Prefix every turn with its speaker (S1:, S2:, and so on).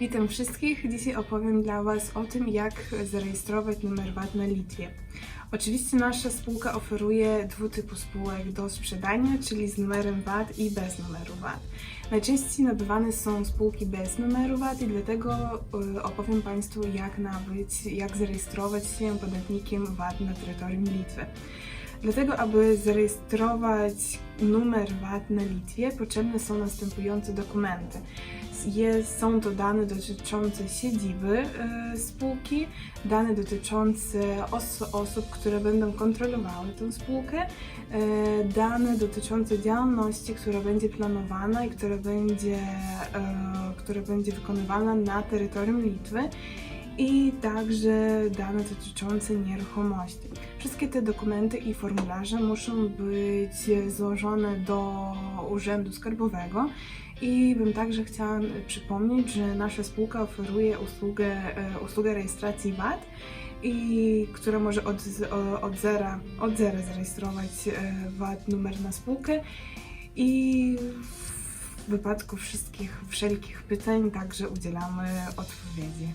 S1: Witam wszystkich. Dzisiaj opowiem dla Was o tym, jak zarejestrować numer VAT na Litwie. Oczywiście nasza spółka oferuje dwu typu spółek do sprzedania, czyli z numerem VAT i bez numeru VAT. Najczęściej nabywane są spółki bez numeru VAT i dlatego y, opowiem Państwu, jak nabyć, jak zarejestrować się podatnikiem VAT na terytorium Litwy. Dlatego, aby zarejestrować numer VAT na Litwie, potrzebne są następujące dokumenty. Jest, są to dane dotyczące siedziby e, spółki, dane dotyczące os osób, które będą kontrolowały tę spółkę, e, dane dotyczące działalności, która będzie planowana i która będzie, e, która będzie wykonywana na terytorium Litwy i także dane dotyczące nieruchomości. Wszystkie te dokumenty i formularze muszą być złożone do Urzędu Skarbowego i bym także chciała przypomnieć, że nasza spółka oferuje usługę, e, usługę rejestracji VAT i która może od, od, zera, od zera zarejestrować e, VAT numer na spółkę i w wypadku wszystkich wszelkich pytań także udzielamy odpowiedzi.